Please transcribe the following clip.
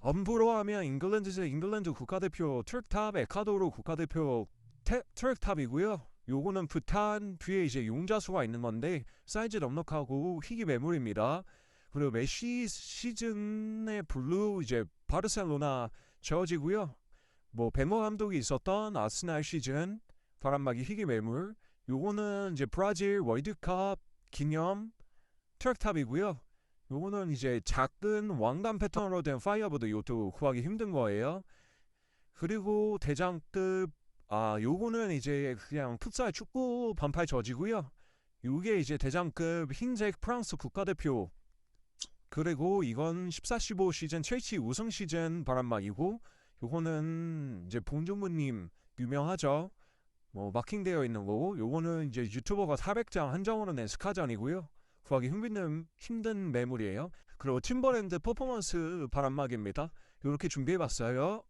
엄부로 하면 잉글랜드에서 잉글랜드 국가대표 트럭탑 에카도르 국가대표 테, 트럭탑이고요. 요거는 부탄 뒤에 이제 용자수가 있는 건데 사이즈 넉넉하고 희귀 매물입니다. 그리고 메시 시즌의 블루 이제 바르셀로나 저지고요. 뭐 베모 감독이 있었던 아스날 시즌 바람막이 희귀 매물. 요거는 이제 브라질 월드컵 기념 트럭탑이고요. 요거는 이제 작은 왕관 패턴으로 된 파이어보드 요도 구하기 힘든 거예요. 그리고 대장급 아 요거는 이제 그냥 풋살 축구 반팔 저지고요. 요게 이제 대장급 흰색 프랑스 국가대표 그리고 이건 14, 15 시즌 첼시 우승 시즌 바람막이고 요거는 이제 봉준무님 유명하죠. 뭐 마킹되어 있는 거고 요거는 이제 유튜버가 400장 한정으로 낸 스카전이고요. 구하기 힘든 힘든 매물이에요. 그리고 팀버랜드 퍼포먼스 바람막입니다. 이렇게 준비해봤어요.